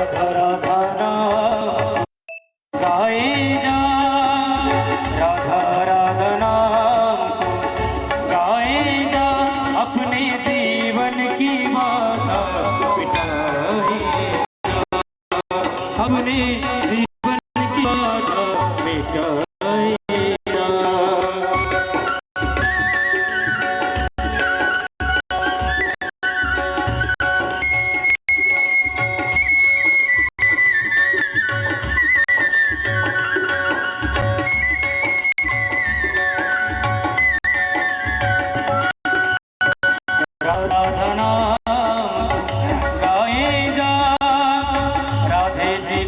Radha Radhe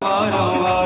Para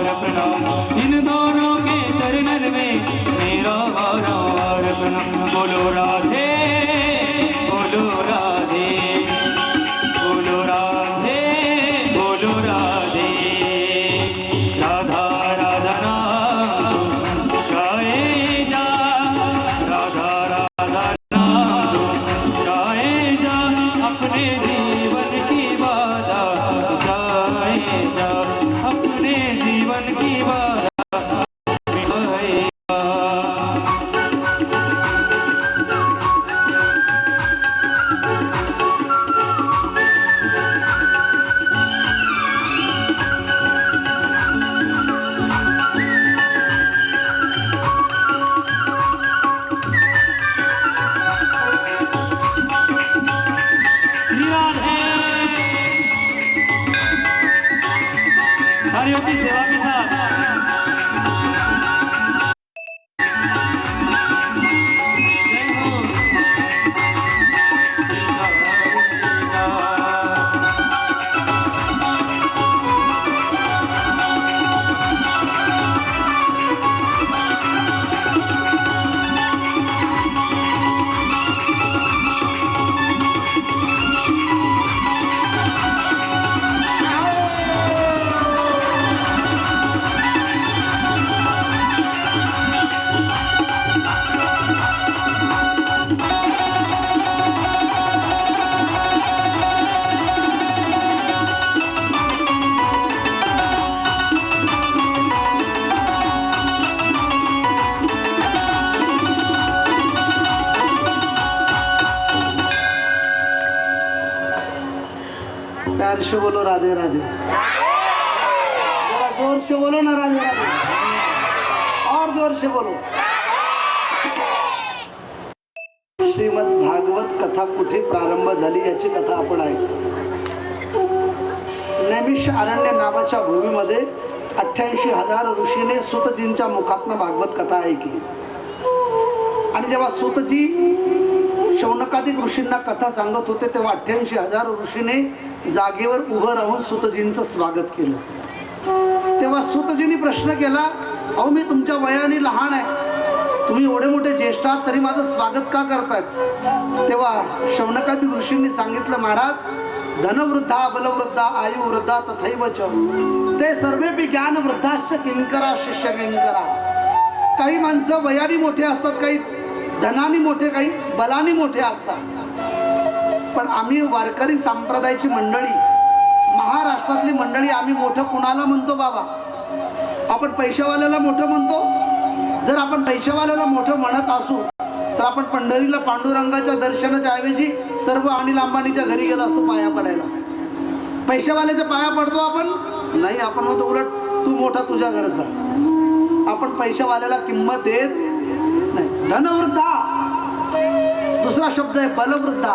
अरण्य नावाच्या भूमीमध्ये अठ्ठ्याऐंशी हजार ऋषीने सुतजींच्या मुखातनं भागवत कथा ऐकली. आणि जेव्हा सुतजी शौनकादिक ऋषींना कथा सांगत होते तेव्हा अठ्ठ्याऐंशी हजार ऋषीने जागेवर उभं राहून सुतजींचं स्वागत केलं. तेव्हा सुतजींनी प्रश्न केला अहो मी तुमच्या वयाने लहान आहे. तुम्ही एवढे मोठे ज्येष्ठ आहात तरी माझं स्वागत का करतायत? तेव्हा शौनकादिक ऋषींनी सांगितलं महाराज धनवृद्धा बलवृद्धा आयुवृद्धा तथैव च ते सर्वेपी ज्ञान वृद्धाश्च किंकरा शिष्य किंकरा। काही माणसं वयाने मोठे असतात काही धनाने मोठे काही बलाने मोठे असतात. पण आम्ही वारकरी संप्रदायाची मंडळी महाराष्ट्रातली मंडळी आम्ही मोठं कुणाला म्हणतो बाबा? आपण पैशावाल्याला मोठं म्हणतो? जर आपण पैशावाल्याला मोठं म्हणत असू तर आपण पंढरीला पांडुरंगाच्या दर्शनाच्या ऐवजी सर्व अनिल अंबानीच्या घरी गेलो असतो पाया पडायला. पैशावाल्याच्या पाया पडतो आपण? नाही आपण म्हणतो उलट तू मोठा तुझ्या घरचा. आपण पैशावाल्याला किंमत देत नाही. धनवृद्धा. दुसरा शब्द आहे बलवृद्धा.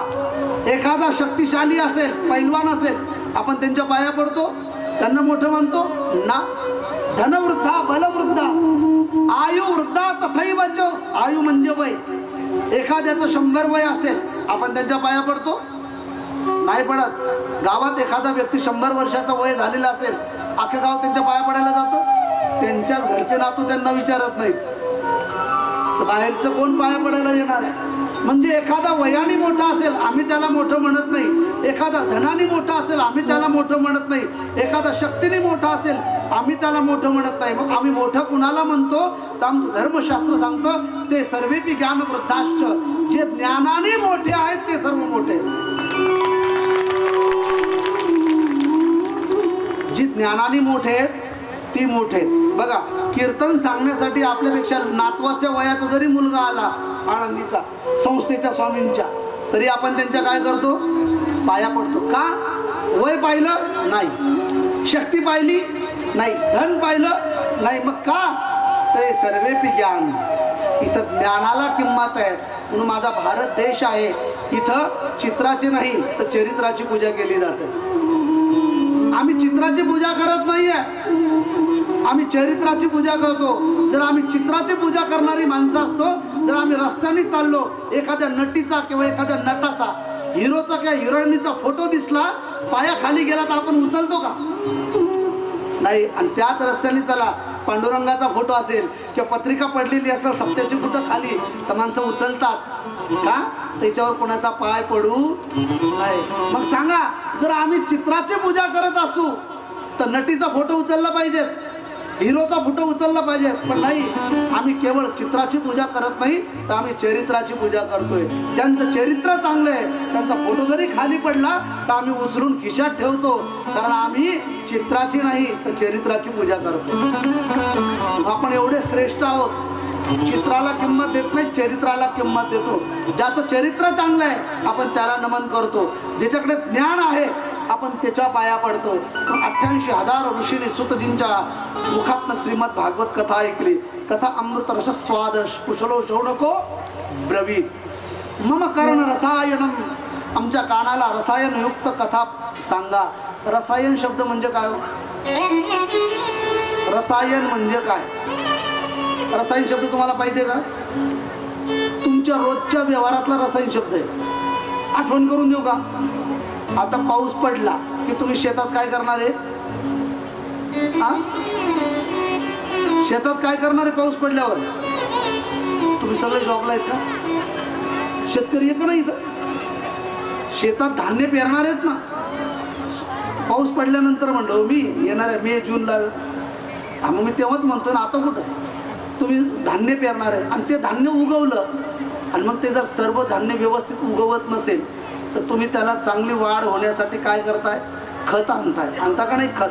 एखादा शक्तिशाली असेल पैलवान असेल आपण त्यांच्या पाया पडतो. त्यांना मोठं म्हणतो ना धनवृद्धा बलवृद्धा. आयु वृद्धा तथैव च आयु म्हणजे वय. एखाद्याचं शंभर वय असेल आपण त्यांच्या पाया पडतो. नाही पडत. गावात एखादा व्यक्ती शंभर वर्षाचा वय झालेला असेल अख्खं गाव त्यांच्या पाया पडायला जातं. त्यांच्याच घरचे नातू त्यांना विचारत नाहीत. बाहेरचं कोण पाया पडायला येणार आहे? म्हणजे एखादा वयाने मोठा असेल आम्ही त्याला मोठं म्हणत नाही. एखादा धनाने मोठा असेल आम्ही त्याला मोठं म्हणत नाही. एखादा शक्तीने मोठा असेल आम्ही त्याला मोठं म्हणत नाही. मग आम्ही मोठं कुणाला म्हणतो? तर आमचं धर्मशास्त्र सांगतं ते सर्वेपी ज्ञान वृद्धाश्च जे ज्ञानाने मोठे आहेत ते सर्व मोठे. जी ज्ञानाने मोठे आहेत ती मोठे आहेत. बघा कीर्तन सांगण्यासाठी आपल्यापेक्षा नातवाच्या वयाचा जरी मुलगा आला आनंदीचा संस्थेच्या स्वामींच्या तरी आपण त्यांच्या काय करतो? पाया पडतो. का? वय पाहिलं? नाही. शक्ती पाहिली? नाही धन पाहिलं नाही मग का? ते सर्वेपी ज्ञान. इथं ज्ञानाला किंमत आहे. म्हणून माझा भारत देश आहे. इथं चित्राची नाही तर चरित्राची पूजा केली जाते. आम्ही चित्राची पूजा करत नाहीये. आम्ही चरित्राची पूजा करतो. जर आम्ही चित्राची पूजा करणारी माणसं असतो जर आम्ही रस्त्याने चाललो एखाद्या नटीचा किंवा एखाद्या नटाचा हिरोचा किंवा हिरोईनीचा फोटो दिसला पाया खाली गेला तर आपण उचलतो का? नाही आणि त्याच रस्त्याने चला. पांडुरंगाचा फोटो असेल किंवा पत्रिका पडलेली असेल सत्याची कुठं खाली तर माणसं उचलतात. का त्याच्यावर कोणाचा पाय पडू नाही. मग सांगा जर आम्ही चित्राची पूजा करत असू तर नटीचा फोटो उचलला पाहिजेत. हिरोचा फोटो उचलला पाहिजे पण नाही. आम्ही केवळ चित्राची पूजा करत नाही तर आम्ही चरित्राची पूजा करतोय. ज्यांचं चरित्र चांगलं आहे त्यांचा फोटो जरी खाली पडला तर आम्ही उचलून खिशात ठेवतो. कारण आम्ही चित्राची नाही तर चरित्राची पूजा करतो आपण एवढे श्रेष्ठ आहोत. चित्राला किंमत देत नाही चरित्राला किंमत देतो. ज्याचं चरित्र चांगलं आहे आपण त्याला नमन करतो. ज्याच्याकडे ज्ञान आहे आपण त्याच्या पाया पडतो. अठ्ठ्याऐंशी हजार ऋषीने सुतजींच्या मुखातनं श्रीमद भागवत कथा ऐकली. कथा अमृत रस स्वाद कुशलो शौनको ब्रवी. मम कर्ण रसायनम आमच्या कानाला रसायनयुक्त कथा सांगा. रसायन शब्द म्हणजे काय हो? रसायन म्हणजे काय? रसायन शब्द तुम्हाला पाहिजे का? तुमच्या रोजच्या व्यवहारातला रसायन शब्द आहे. आठवण करून देऊ का? आता पाऊस पडला की तुम्ही शेतात काय करणार आहे? हा? शेतात काय करणार आहे पाऊस पडल्यावर? तुम्ही सगळे जॉबला आहेत का? शेतकरी आहे का नाही इथं. शेतात धान्य पेरणार आहेत ना? पाऊस पडल्यानंतर म्हणलो मी येणार आहे मे जूनला. हा मग मी तेव्हाच म्हणतो ना आता कुठं? तुम्ही धान्य पेरणार आहे. आणि ते धान्य उगवलं आणि मग ते जर सर्व धान्य व्यवस्थित उगवत नसेल तर तुम्ही त्याला चांगली वाढ होण्यासाठी काय करताय? खत आणताय. आणता का नाही खत?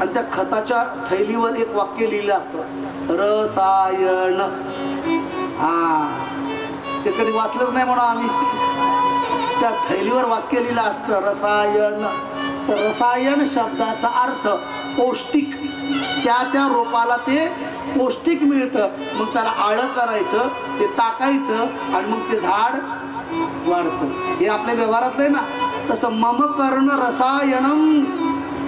आणि त्या खताच्या थैलीवर एक वाक्य लिहिलं असतं. रसायन हा. ते कधी वाचलंच नाही म्हणा आम्ही. त्या थैलीवर वाक्य लिहिलं असतं रसायन रसायन शब्दाचा अर्थ पौष्टिक त्या त्या रोपाला ते पौष्टिक मिळतं. मग त्याला आळं करायचं ते टाकायचं आणि मग ते झाड वाढतं. हे आपल्या व्यवहारातलं आहे ना? तसं मम कर्ण रसायनम.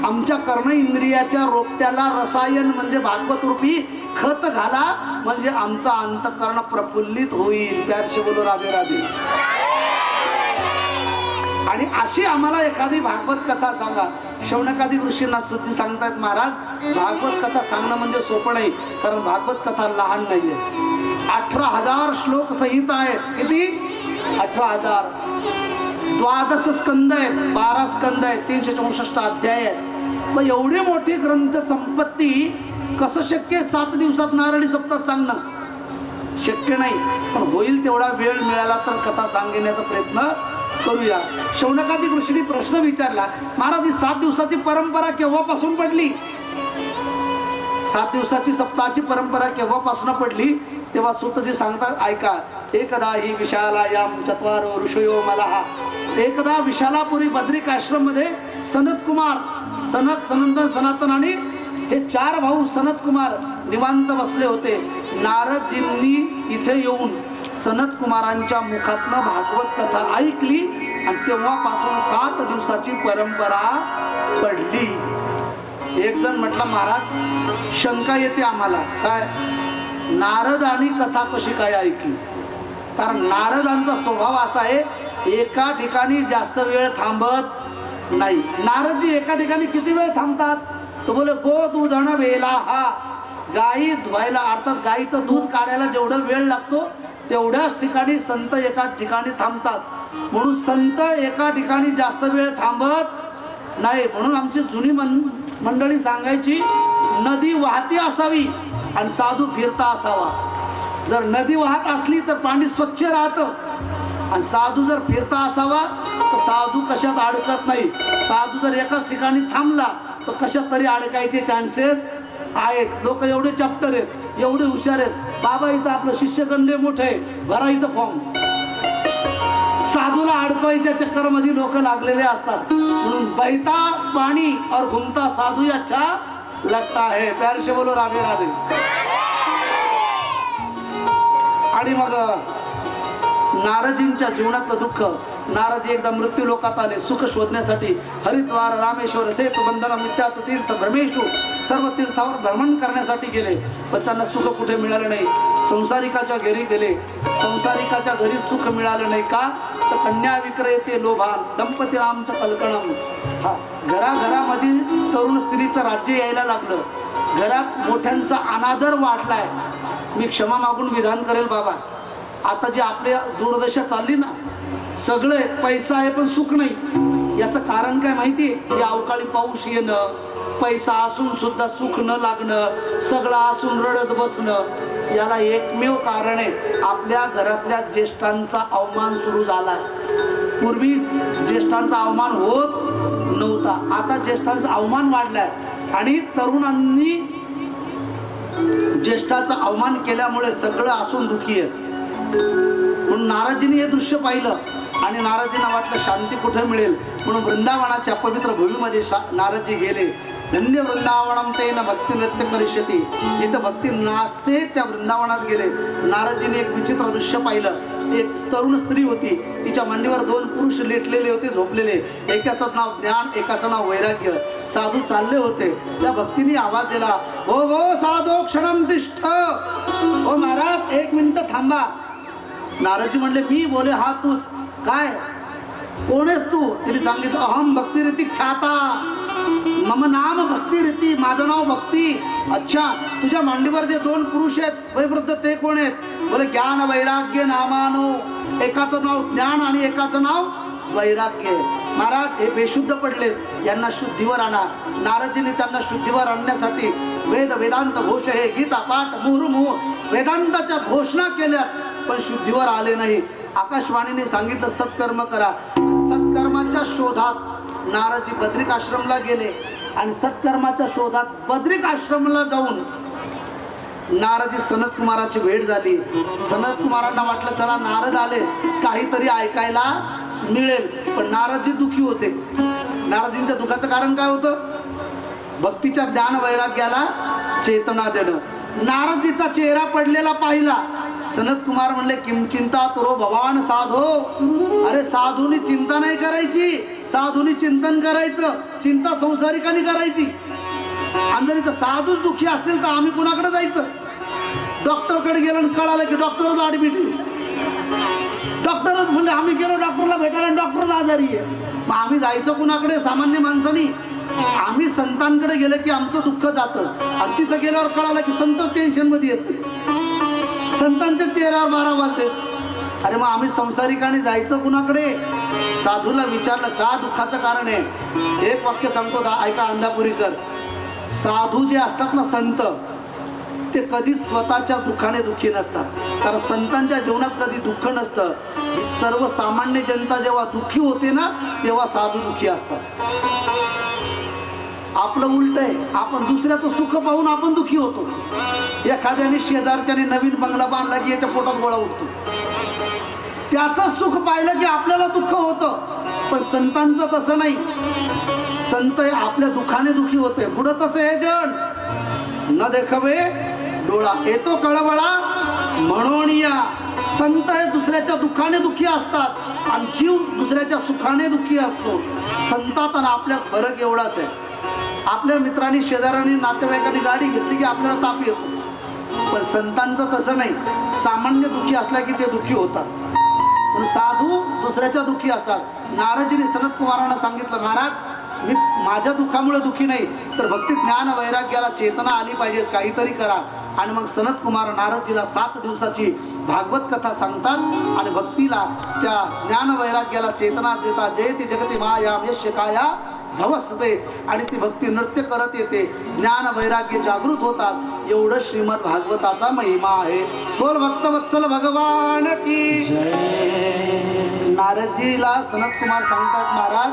आमच्या कर्ण इंद्रियाच्या रोपट्याला रसायन म्हणजे भागवत रूपी खत घाला म्हणजे आमचा अंतकरण प्रफुल्लित होईल. प्यारशी बोलू राधे राधे. आणि अशी आम्हाला एखादी भागवत कथा सांगा. शौनकादी ऋषींना सुद्धी सांगतायत महाराज. भागवत कथा सांगणं म्हणजे सोपं नाही कारण भागवत कथा लहान नाहीये. अठरा हजार श्लोक संहिता आहेत. किती? अठरा हजार. द्वादश स्कंद आहेत बारा स्कंद आहेत तीनशे चौसष्ट अध्याय आहेत. मग एवढी मोठी ग्रंथ संपत्ती कसं शक्य सात दिवसात नारळी सप्ताह सांगणं. शक्य नाही. पण होईल तेवढा वेळ मिळाला तर कथा सांगण्याचा प्रयत्न करूया. शौनकादी ऋषीने प्रश्न विचारला महाराज ही सात दिवसाची परंपरा केव्हापासून पडली? सात दिवसाची सप्ताहाची परंपरा केव्हापासून पडली? तेव्हा सुतजी सांगतात ऐका एकदा ही विशालायाम चत्वारो ऋषयो मला. एकदा विशालापुरी बद्रिक आश्रममध्ये सनत कुमार सनत सनंदन सनातन आणि हे चार भाऊ सनत कुमार निवांत बसले होते. नारदजींनी इथे येऊन सनत कुमारांच्या मुखातनं भागवत कथा ऐकली आणि तेव्हापासून सात दिवसाची परंपरा पडली. एक जण म्हटलं महाराज शंका येते आम्हाला. काय? नारद आणि कथा कशी काय ऐकली? कारण नारदांचा स्वभाव असा आहे एका ठिकाणी जास्त वेळ थांबत नाही. नारदजी एका ठिकाणी किती वेळ थांबतात? तो बोले गो दूधण वेला हा. गाई धुवायला अर्थात गाईचं दूध काढायला जेवढं वेळ लागतो तेवढ्याच ठिकाणी संत एका ठिकाणी थांबतात. म्हणून संत एका ठिकाणी जास्त वेळ थांबत नाही. म्हणून आमची जुनी मन मंडळी सांगायची नदी वाहती असावी आणि साधू फिरता असावा. जर नदी वाहत असली तर पाणी स्वच्छ राहतं. आणि साधू जर फिरता असावा तर साधू कशात अडकत नाही. साधू जर एकाच ठिकाणी थांबला तर कशात तरी अडकायचे चान्सेस आहेत. लोक एवढे चॅप्टर आहेत एवढे हुशार आहेत. बाबा इथं आपलं शिष्यगंड मोठे आहे. भरा इथं फॉर्म. साधूला अडकवायच्या चक्करमध्ये लोक लागलेले असतात. म्हणून बैता पाणी और घुमता साधू अच्छा लगता है प्यारशे बोलो राधे राधे. आणि मग नारजींच्या जीवनातलं दुःख. नाराजी एकदा मृत्यू लोकात आले सुख शोधण्यासाठी हरिद्वार रामेश्वर सेतु बंधन मित्यात तीर्थ भ्रमेशू सर्व तीर्थावर भ्रमण करण्यासाठी गेले. पण त्यांना सुख कुठे मिळालं नाही. संसारिकाच्या घरी गेले. संसारिकाच्या घरी सुख मिळालं नाही का? तर कन्या विक्रयते लोभान दंपती रामचं कल्कणम हा घराघरामध्ये तरुण स्त्रीचं राज्य यायला लागलं. घरात मोठ्यांचा अनादर वाढलाय. मी क्षमा मागून विधान करेल बाबा. आता जी आपले दूरदशा चालली ना सगळे पैसा आहे पण सुख नाही. याचं कारण काय माहिती आहे? अवकाळी पाऊस येणं पैसा असून सुद्धा सुख न लागणं सगळं असून रडत बसणं याला एकमेव कारण आहे. आपल्या घरातल्या ज्येष्ठांचा अवमान सुरू झाला. पूर्वीच ज्येष्ठांचा अवमान होत नव्हता. आता ज्येष्ठांचा अवमान वाढलाय. आणि तरुणांनी ज्येष्ठाचा अवमान केल्यामुळे सगळं असून दुखी आहे म्हणून नाराजीने हे दृश्य पाहिलं. आणि नाराजींना वाटलं शांती कुठे मिळेल? म्हणून वृंदावनाच्या पवित्र भूमीमध्ये शा नारदजी गेले. धन्य वृंदावनम ते न भक्ती नृत्य करिष्यती. जिथं भक्ती नाचते त्या वृंदावनात गेले. नाराजीने एक विचित्र दृश्य पाहिलं. एक तरुण स्त्री होती. तिच्या मांडीवर दोन पुरुष लेटलेले होते झोपलेले. एकाचं नाव ज्ञान एकाचं नाव वैराग्य. साधू चालले होते. त्या भक्तीने आवाज दिला हो हो साधो क्षणम तिष्ठ. हो महाराज एक मिनिट थांबा. नाराजी म्हणले मी बोले हा तूच. काय? कोण आहेस तू? तिने सांगितलं अहम भक्तिरीती ख्याता. मम नाम भक्तिरीती माझं नाव भक्ती. अच्छा तुझ्या मांडीवर जे दोन पुरुष आहेत वयवृद्ध ते कोण आहेत? बोले ज्ञान वैराग्य नामानो. एकाचं नाव ज्ञान आणि एकाचं नाव वैराग्य. महाराज हे बेशुद्ध पडलेत. यांना शुद्धीवर आणा. नारदजीने त्यांना शुद्धीवर आणण्यासाठी वेद वेदांत घोष हे गीता पाठ मुहुर्मुह वेदांताच्या घोषणा केल्या पण शुद्धीवर आले नाही. आकाशवाणीने सांगितलं सत्कर्म करा. सत्कर्माच्या शोधात नाराजी बद्रिक आश्रमला गेले. आणि सत्कर्माच्या शोधात बद्रिक आश्रमला जाऊन नाराजी सनत कुमाराची भेट झाली. सनत कुमारांना वाटलं चला नारद आले. काहीतरी ऐकायला मिळेल. पण नाराजी दुखी होते. नाराजींच्या दुखाचं कारण काय होतं? भक्तीच्या ज्ञान वैराग्याला चेतना देणं. नारदीचा चेहरा पडलेला पाहिला. सनत कुमार म्हणले किम चिंता तुरो भवान साधो. अरे साधूनी चिंता नाही करायची. साधूनी चिंतन करायचं. चिंता संसारिकांनी करायची. आणि जर इथं साधूच दुःखी असतील तर आम्ही कुणाकडे जायचं? डॉक्टरकडे गेलो आणि कळालं की डॉक्टरच ऍडमिट डॉक्टरच म्हणजे आम्ही गेलो डॉक्टरला भेटायला डॉक्टरच आजारी आहे. मग आम्ही जायचं कुणाकडे? सामान्य माणसानी. आम्ही संतांकडे गेलं की आमचं दुःख जातं. आणि तिथं गेल्यावर कळालं की संत टेन्शनमध्ये येत संतांच्या चेहऱ्यावर बारा वाजते. अरे मग आम्ही संसारिकाने जायचं कुणाकडे? साधूला विचारलं का दुःखाचं कारण आहे? एक वाक्य सांगतो दा- ऐका अंधापुरीकर. साधू जे असतात ना संत ते कधी स्वतःच्या दुःखाने दुःखी नसतात. कारण संतांच्या जीवनात कधी दुःख नसतं. सर्वसामान्य जनता जेव्हा दुःखी होते ना तेव्हा साधू दुःखी असतात. आपलं उलट आहे. आपण दुसऱ्याचं सुख पाहून आपण दुखी होतो. एखाद्याने शेजारच्याने नवीन बंगला बांधला की याच्या पोटात गोळा उठतो. त्याचं सुख पाहिलं की आपल्याला दुःख होतं. पण संतांचं तसं नाही. संत आपल्या दुःखाने दुखी होते. पुढं तसं हे जण न देखवे डोळा. येतो कळवळा म्हणून या. संत हे दुसऱ्याच्या दुःखाने दुःखी असतात. आणि जीव दुसऱ्याच्या सुखाने दुःखी असतो. संतात आणि आपल्यात फरक एवढाच आहे. आपल्या मित्रांनी शेजाऱ्यांनी नातेवाईकांनी गाडी घेतली की आपल्याला ताप येतो. पण संतांचं तसं नाही. सामान्य दुःखी असल्या की ते दुःखी होतात. पण साधू दुसऱ्याच्या दुःखी असतात. नारजीने सनत कुमारांना सांगितलं महाराज मी माझ्या दुःखामुळे दुःखी नाही तर भक्ती ज्ञान वैराग्याला चेतना आली पाहिजे. काहीतरी करा. आणि मग सनत कुमार नारदजीला सात दिवसाची भागवत कथा सांगतात आणि भक्तीला त्या ज्ञान वैराग्याला चेतना देतात. ते जगती माया यश काया धवसते आणि ती भक्ती नृत्य करत येते. ज्ञान वैराग्य जागृत होतात. एवढं श्रीमद भागवताचा महिमा आहे. बोल भक्त वत्सल भगवान की. नारदजीला सनत कुमार सांगतात महाराज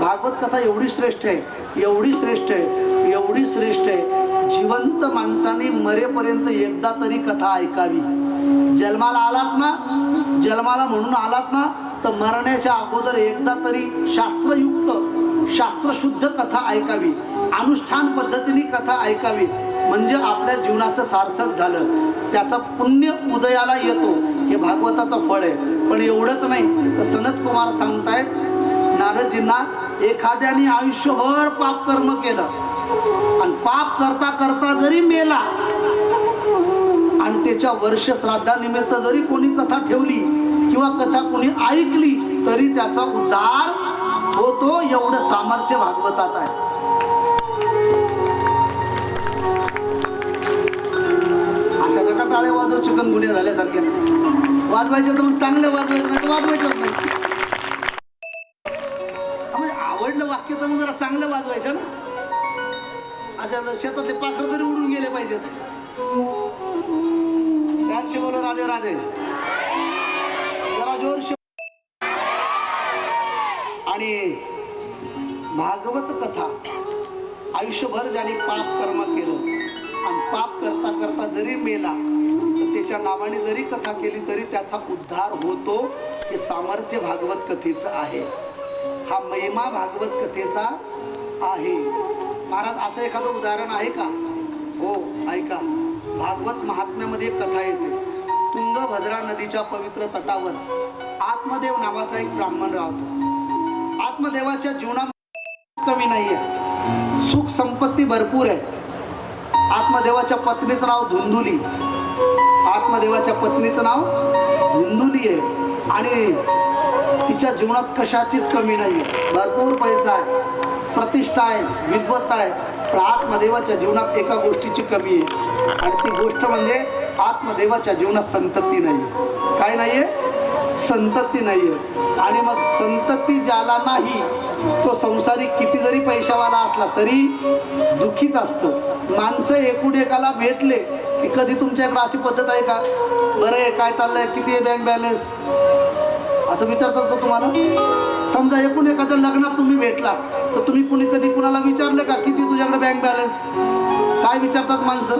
भागवत कथा एवढी श्रेष्ठ आहे. एवढी श्रेष्ठ आहे. एवढी श्रेष्ठ आहे. जिवंत माणसाने मरेपर्यंत एकदा तरी कथा ऐकावी. जन्माला आलात ना? जन्माला म्हणून आलात ना? तर मरण्याच्या अगोदर एकदा तरी शास्त्रयुक्त शास्त्रशुद्ध कथा ऐकावी अनुष्ठान पद्धतीने कथा ऐकावी म्हणजे आपल्या जीवनाचं सार्थक झालं. त्याचा पुण्य उदयाला येतो हे भागवताचं फळ आहे. पण एवढंच नाही तर सनत कुमार सांगतायत नारदजींना एखाद्याने आयुष्यभर पाप कर्म केलं. आणि पाप करता करता जरी मेला आणि त्याच्या वर्ष श्राद्धानिमित्त जरी कोणी कथा ठेवली किंवा कथा कोणी ऐकली तरी त्याचा उद्धार होतो एवढं सामर्थ्य भागवतात आहे. अशा नका टाळे वाजव चिकन गुन्हे झाल्यासारखे. वाजवायचे तर मग चांगले वाजवायचं नाही वाजवायचंच नाही. म्हणजे आवडलं वाक्य तर मग जरा चांगलं वाजवायचं ना. अशा शेतातले पाखर तरी उडून गेले पाहिजेत. त्यात शिवलं राधे राधे. जरा जोर भागवत कथा. आयुष्यभर ज्याने पाप कर्म केलं आणि पाप करता करता जरी मेला तर त्याच्या नावाने जरी कथा केली तरी त्याचा उद्धार होतो हे सामर्थ्य भागवत कथेचं आहे. हा महिमा भागवत कथेचा आहे. महाराज असं एखादं उदाहरण आहे का? हो ऐका. भागवत महात्म्यामध्ये एक कथा येते. तुंगभद्रा नदीच्या पवित्र तटावर आत्मदेव नावाचा एक ब्राह्मण राहतो. आत्मदेवाच्या जीवनात कमी नाहीये. सुख संपत्ती भरपूर आहे. आत्मदेवाच्या पत्नीचं नाव धुंदुली आत्मदेवाच्या पत्नीचं नाव धुंदुली आहे. आणि तिच्या जीवनात कशाचीच कमी नाही भरपूर पैसा आहे. प्रतिष्ठा आहे. विद्वत्ता आहे. पण आत्मदेवाच्या जीवनात एका गोष्टीची कमी आहे. आणि ती गोष्ट म्हणजे आत्मदेवाच्या जीवनात संतती नाही काय आहे संतती आहे आणि मग संतती ज्याला नाही तो संसारिक किती जरी पैशावाला असला तरी दुःखीच असतो. माणसं एकूण एकाला भेटले की कधी तुमच्याकडे अशी पद्धत आहे का? बरं आहे काय चाललंय? किती आहे बँक बॅलन्स असं विचारतात का तुम्हाला? समजा एकूण एखाद्या लग्नात तुम्ही भेटला तर तुम्ही कुणी कधी कुणाला विचारलं का किती तुझ्याकडे बँक बॅलन्स काय विचारतात माणसं?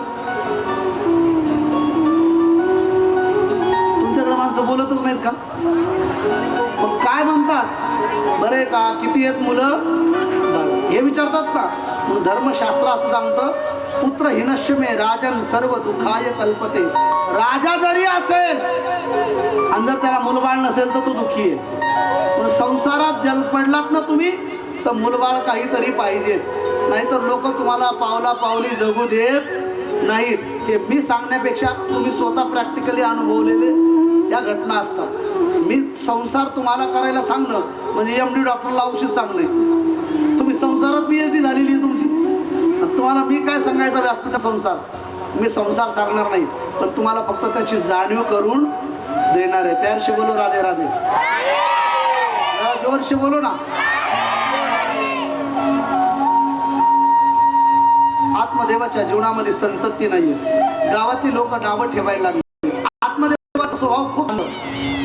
माणसं बोलतच नाहीत का? मग काय म्हणतात? बरे का? किती आहेत मुलं? हे विचारतात का? मग धर्मशास्त्र असं सांगतं पुत्र हिनश्यमे राजन सर्व दुखाय कल्पते. राजा जरी असेल आणि जर त्याला मुलबाळ नसेल तर तो दुःखी आहे. पण संसारात जल पडलात ना तुम्ही तर मुलबाळ काहीतरी पाहिजेत नाहीतर लोक तुम्हाला पावला पावली जगू देत नाहीत. हे मी सांगण्यापेक्षा तुम्ही स्वतः प्रॅक्टिकली अनुभवलेले या घटना असतात. मी संसार तुम्हाला करायला सांगणं म्हणजे एम डी डॉक्टरला औषध सांगणे तुम्ही संसारात पी एच डी झालेली आहे तुमची. तुम्हाला मी काय सांगायचं व्यासपीठ संसार? मी संसार सांगणार नाही. पण तुम्हाला फक्त त्याची जाणीव करून देणार आहे. प्यारशी बोलो राधे राधे. जरा जोरशी बोलो ना. आत्मदेवाच्या जीवनामध्ये संतती नाहीये. गावातील लोक नावं ठेवायला लागली. स्वभाव खूप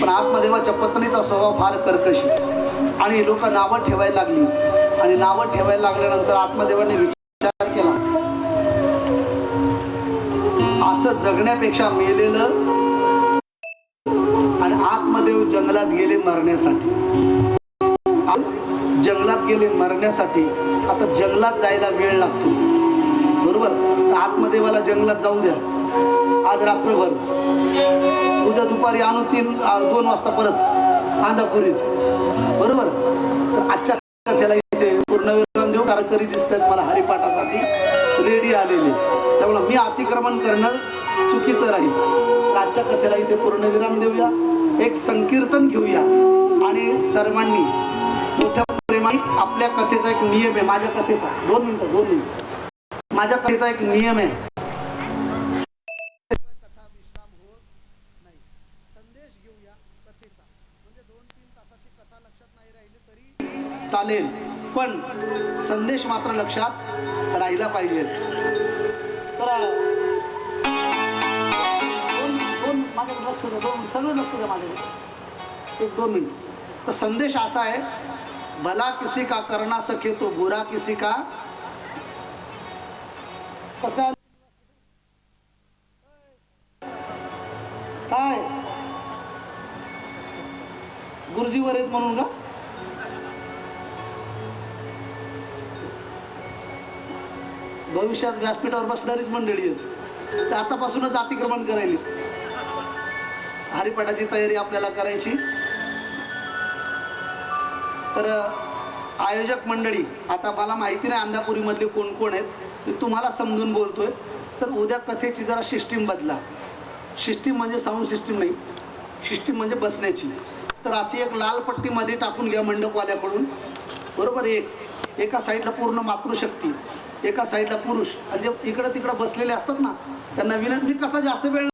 पण आत्मदेवाच्या पत्नीचा स्वभाव फार कर्कशी आणि लोक नावं ठेवायला लागली. आणि नावं ठेवायला लागल्यानंतर आत्मदेवाने विचार केला. असं जगण्यापेक्षा मेलेलं आणि आत्मदेव जंगलात गेले मरण्यासाठी. जंगलात गेले मरण्यासाठी. आता जंगलात जायला वेळ लागतो. बरोबर? आत्मदेवाला जंगलात जाऊ द्या. आज रात्रभर उद्या दुपारी आणू तीन दोन वाजता परत अंधापुरीत. बरोबर? तर आजच्या त्याला इथे पूर्णविराम देऊ कारण तरी दिसत आहेत मला हरिपाठासाठी रेडी आलेले. त्यामुळे मी अतिक्रमण करणं चुकीचं राहील. आजच्या कथेला इथे पूर्णविराम देऊया. एक संकीर्तन घेऊया. आणि सर्वांनी मोठ्या प्रेमाने आपल्या कथेचा एक नियम आहे. माझ्या कथेचा. दोन मिनिटं दोन मिनिटं. माझ्या कथेचा एक नियम आहे संदेश घेऊया कथेचा म्हणजे दोन तीन तासाची कथा लक्षात नाही राहिली तरी चालेल पण संदेश मात्र लक्षात राहिला पाहिजे. तर माझ्याकडे लक्ष द्या दोन सगळं लक्ष द्या माझ्याकडे. एक दोन मिनिट. तर संदेश असा आहे भला किसी का करना सके तो बुरा किसी का. कसं काय? काय गुरुजीवर आहेत म्हणून का? भविष्यात व्यासपीठावर बसणारीच मंडळी आहेत. तर आतापासूनच अतिक्रमण करायली. हरिपाठाची तयारी आपल्याला करायची. तर आयोजक मंडळी आता मला माहिती नाही अंधापुरीमधले कोण कोण आहेत. मी तुम्हाला समजून बोलतोय. तर उद्या कथेची जरा सिस्टीम बदला. सिस्टीम म्हणजे साऊंड सिस्टीम नाही. सिस्टीम म्हणजे बसण्याची. तर अशी एक लाल पट्टीमध्ये टाकून घ्या मंडपवाल्याकडून. बरोबर एक एका साईडला पूर्ण मातृशक्ती. एका साईडला पुरुष. आणि जे इकडं तिकडं बसलेले असतात ना त्यांना विनंती कसा कथा जास्त वेळ